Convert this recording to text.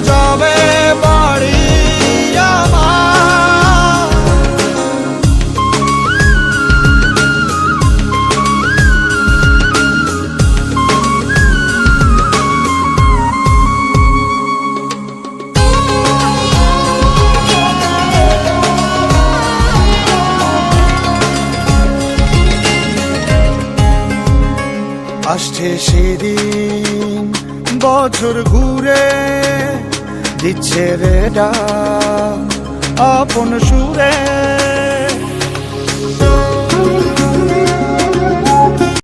যাবে বাড়ি আসছে সেদিন বছর ঘুরে ছেড়ে রে আপন সুরে